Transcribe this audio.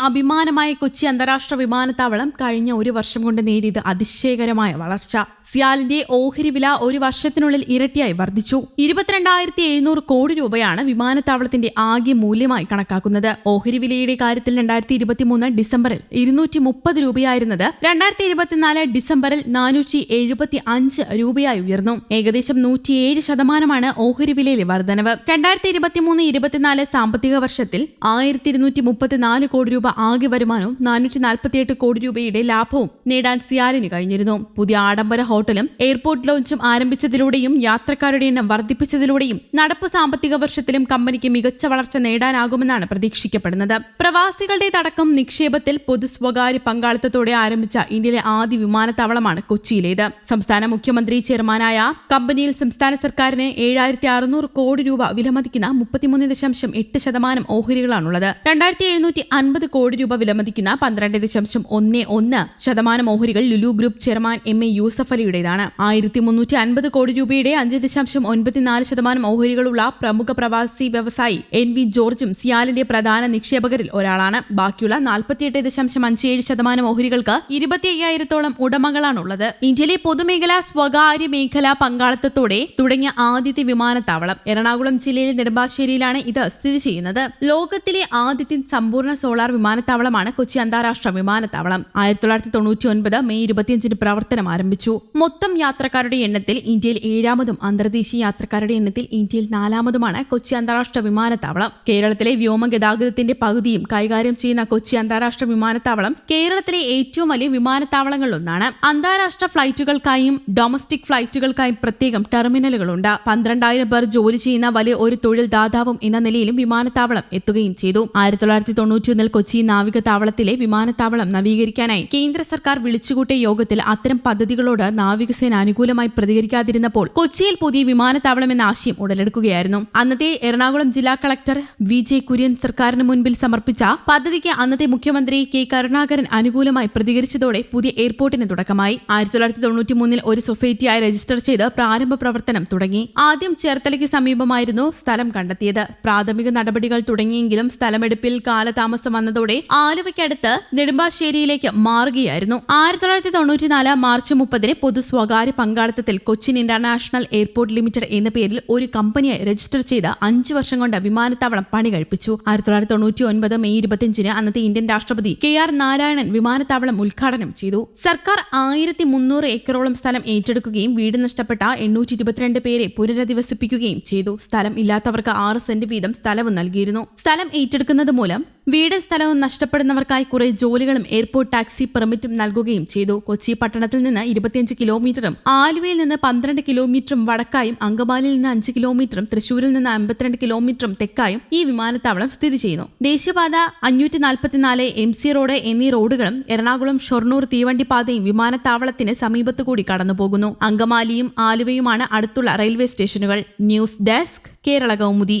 അഭിമാനമായ കൊച്ചി അന്താരാഷ്ട്ര വിമാനത്താവളം കഴിഞ്ഞ ഒരു വർഷം കൊണ്ട് നേടിയത് അതിശയകരമായ വളർച്ച. സിയാലിന്റെ ഓഹരി വില ഒരു വർഷത്തിനുള്ളിൽ ഇരട്ടിയായി വർദ്ധിച്ചു. ഇരുപത്തിരണ്ടായിരത്തി എഴുന്നൂറ് കോടി രൂപയാണ് വിമാനത്താവളത്തിന്റെ ആകെ മൂല്യമായി കണക്കാക്കുന്നത്. ഓഹരി വിലയുടെ കാര്യത്തിൽ രണ്ടായിരത്തി ഇരുപത്തിമൂന്ന് ഡിസംബറിൽ ഇരുന്നൂറ്റി മുപ്പത് രൂപയായിരുന്നത് രണ്ടായിരത്തി ഇരുപത്തിനാല് ഡിസംബറിൽ നാനൂറ്റി എഴുപത്തി അഞ്ച് രൂപയായി ഉയർന്നു. ഏകദേശം നൂറ്റിയേഴ് ശതമാനമാണ് ഓഹരി വിലയിലെ വർധനവ്. രണ്ടായിരത്തി ഇരുപത്തിമൂന്ന് ഇരുപത്തിനാല് സാമ്പത്തിക വർഷത്തിൽ ആയിരത്തി ഇരുന്നൂറ്റി മുപ്പത്തിനാല് കോടി രൂപ ആകെ വരുമാനവും നാനൂറ്റി നാൽപ്പത്തിയെട്ട് കോടി രൂപയുടെ ലാഭവും നേടാൻ സിയാലിന് കഴിഞ്ഞിരുന്നു. പുതിയ ആഡംബര ഹോട്ടലും എയർപോർട്ട് ലോഞ്ചും ആരംഭിച്ചതിലൂടെയും യാത്രക്കാരുടെ എണ്ണം വർദ്ധിപ്പിച്ചതിലൂടെയും നടപ്പ് സാമ്പത്തിക വർഷത്തിലും കമ്പനിക്ക് മികച്ച വളർച്ച നേടാനാകുമെന്നാണ് പ്രതീക്ഷിക്കപ്പെടുന്നത്. പ്രവാസികളുടെ തടക്കം നിക്ഷേപത്തിൽ പൊതു സ്വകാര്യ പങ്കാളിത്തത്തോടെ ആരംഭിച്ച ഇന്ത്യയിലെ ആദ്യ വിമാനത്താവളമാണ് കൊച്ചിയിലേത്. സംസ്ഥാന മുഖ്യമന്ത്രി ചെയർമാനായ കമ്പനിയിൽ സംസ്ഥാന സർക്കാരിന് ഏഴായിരത്തി അറുന്നൂറ് കോടി രൂപ വിലമതിക്കുന്ന മുപ്പത്തിമൂന്ന് ദശാംശം എട്ട് ശതമാനം ഓഹരികളാണുള്ളത്. രണ്ടായിരത്തി എഴുന്നൂറ്റി അൻപത് കോടി രൂപ വിലമതിക്കുന്ന പന്ത്രണ്ട് ദശാംശം ഒന്ന് ഒന്ന് ശതമാനം ഓഹരികൾ Lulu group chairman M A Yusuf അലിയുടേതാണ്. ആയിരത്തി മുന്നൂറ്റി അൻപത് കോടി രൂപയുടെ അഞ്ച് ദശാംശം ഒൻപത്തിനാല് ശതമാനം ഓഹരികളുള്ള പ്രമുഖ പ്രവാസി വ്യവസായി എൻ വി ജോർജും സിയാലിന്റെ പ്രധാന നിക്ഷേപകരിൽ ഒരാളാണ്. ബാക്കിയുള്ള നാൽപ്പത്തിയെട്ട് ദശാംശം അഞ്ച് ഏഴ് ശതമാനം ഓഹരികൾക്ക് ഇരുപത്തി അയ്യായിരത്തോളം ഉടമകളാണുള്ളത്. ഇന്ത്യയിലെ പൊതുമേഖല സ്വകാര്യ മേഖലാ പങ്കാളിത്തത്തോടെ തുടങ്ങിയ ആദ്യത്തെ വിമാനത്താവളം എറണാകുളം ജില്ലയിലെ നെടുമ്പാശ്ശേരിയിലാണ് ഇത് സ്ഥിതി ചെയ്യുന്നത്. ലോകത്തിലെ ആദ്യത്തെ സമ്പൂർണ സോളാർ വിമാനത്താവളമാണ് കൊച്ചി അന്താരാഷ്ട്ര വിമാനത്താവളം. ആയിരത്തി തൊള്ളായിരത്തി തൊണ്ണൂറ്റി ഒൻപത് മെയ് ഇരുപത്തിയഞ്ചിന് പ്രവർത്തനം ആരംഭിച്ചു. മൊത്തം യാത്രക്കാരുടെ എണ്ണത്തിൽ ഇന്ത്യയിൽ ഏഴാമതും അന്തർദേശീയ യാത്രക്കാരുടെ എണ്ണത്തിൽ ഇന്ത്യയിൽ നാലാമതുമാണ് കൊച്ചി അന്താരാഷ്ട്ര വിമാനത്താവളം. കേരളത്തിലെ വ്യോമ ഗതാഗതത്തിന്റെ പകുതിയും കൈകാര്യം ചെയ്യുന്ന കൊച്ചി അന്താരാഷ്ട്ര വിമാനത്താവളം കേരളത്തിലെ ഏറ്റവും വലിയ വിമാനത്താവളങ്ങളിലൊന്നാണ്. അന്താരാഷ്ട്ര ഫ്ലൈറ്റുകൾക്കായും ഡൊമസ്റ്റിക് ഫ്ലൈറ്റുകൾക്കായും പ്രത്യേകം ടെർമിനലുകളുണ്ട്. പന്ത്രണ്ടായിരം പേർ ജോലി ചെയ്യുന്ന വലിയ ഒരു തൊഴിൽ ദാതാവും എന്ന നിലയിലും വിമാനത്താവളം എത്തുകയും ചെയ്തു. ആയിരത്തി തൊള്ളായിരത്തി തൊണ്ണൂറ്റിയൊന്നിൽ കൊച്ചി നാവികതാവളത്തിലെ വിമാനത്താവളം നവീകരിക്കാനായി കേന്ദ്ര സർക്കാർ വിളിച്ചുകൂട്ടിയ യോഗത്തിൽ അത്തരം പദ്ധതികളോട് നാവികസേന അനുകൂലമായി പ്രതികരിക്കാതിരുന്നപ്പോൾ കൊച്ചിയിൽ പുതിയ വിമാനത്താവളം എന്ന ആശയം ഉടലെടുക്കുകയായിരുന്നു. അന്നത്തെ എറണാകുളം ജില്ലാ കളക്ടർ വി ജെ കുര്യൻ സർക്കാരിന് മുൻപിൽ സമർപ്പിച്ച പദ്ധതിക്ക് അന്നത്തെ മുഖ്യമന്ത്രി കെ കരുണാകരൻ അനുകൂലമായി പ്രതികരിച്ചതോടെ പുതിയ എയർപോർട്ടിന് തുടക്കമായി. ആയിരത്തി തൊള്ളായിരത്തി തൊണ്ണൂറ്റി മൂന്നിൽ ഒരു സൊസൈറ്റിയായി രജിസ്റ്റർ ചെയ്ത് പ്രാരംഭ പ്രവർത്തനം തുടങ്ങി. ആദ്യം ചേർത്തലയ്ക്ക് സമീപമായിരുന്നു സ്ഥലം കണ്ടെത്തിയത്. പ്രാഥമിക നടപടികൾ തുടങ്ങിയെങ്കിലും സ്ഥലമെടുപ്പിൽ കാലതാമസം വന്നതോടെ ആലുവയ്ക്കടുത്ത് നെടുമ്പാശ്ശേരിയിലേക്ക് മാറുകയായിരുന്നു. ആയിരത്തി തൊള്ളായിരത്തി തൊണ്ണൂറ്റിനാല് മാർച്ച് മുപ്പതിന് പൊതു സ്വകാര്യ പങ്കാളിത്തത്തിൽ കൊച്ചിൻ ഇന്റർനാഷണൽ എയർപോർട്ട് ലിമിറ്റഡ് എന്ന പേരിൽ ഒരു കമ്പനിയെ രജിസ്റ്റർ ചെയ്ത് അഞ്ചു വർഷം കൊണ്ട് വിമാനത്താവളം പണി കഴിപ്പിച്ചു ആയിരത്തി തൊള്ളായിരത്തി തൊണ്ണൂറ്റി ഒൻപത് മെയ് ഇരുപത്തിയഞ്ചിന് അന്നത്തെ ഇന്ത്യൻ രാഷ്ട്രപതി കെ ആർ നാരായണൻ വിമാനത്താവളം ഉദ്ഘാടനം ചെയ്തു. സർക്കാർ ആയിരത്തി മുന്നൂറ് ഏക്കറോളം സ്ഥലം ഏറ്റെടുക്കുകയും വീട് നഷ്ടപ്പെട്ട എണ്ണൂറ്റി ഇരുപത്തിരണ്ട് പേരെ പുനരധിവസിപ്പിക്കുകയും ചെയ്തു. സ്ഥലം ഇല്ലാത്തവർക്ക് ആറ് സെന്റ് വീതം സ്ഥലവും നൽകിയിരുന്നു. സ്ഥലം ഏറ്റെടുക്കുന്നത് മൂലം വീട് സ്ഥലവും നഷ്ടപ്പെടുന്നവർക്കായി കുറെ ജോലികളും എയർപോർട്ട് ടാക്സി പെർമിറ്റും നൽകുകയും ചെയ്തു. കൊച്ചി പട്ടണത്തിൽ നിന്ന് ഇരുപത്തിയഞ്ച് കിലോമീറ്ററും ആലുവയിൽ നിന്ന് പന്ത്രണ്ട് കിലോമീറ്ററും വടക്കായും അങ്കമാലിയിൽ നിന്ന് അഞ്ച് കിലോമീറ്ററും തൃശൂരിൽ നിന്ന് അമ്പത്തിരണ്ട് കിലോമീറ്ററും തെക്കായും ഈ വിമാനത്താവളം സ്ഥിതി ചെയ്യുന്നു. ദേശീയപാത അഞ്ഞൂറ്റി നാൽപ്പത്തിനാല് എം സി റോഡ് എന്നീ റോഡുകളും എറണാകുളം ഷൊർണൂർ തീവണ്ടി പാതയും വിമാനത്താവളത്തിന് സമീപത്തുകൂടി കടന്നുപോകുന്നു. അങ്കമാലിയും ആലുവയുമാണ് അടുത്തുള്ള റെയിൽവേ സ്റ്റേഷനുകൾ. News desk Kerala Kaumudi.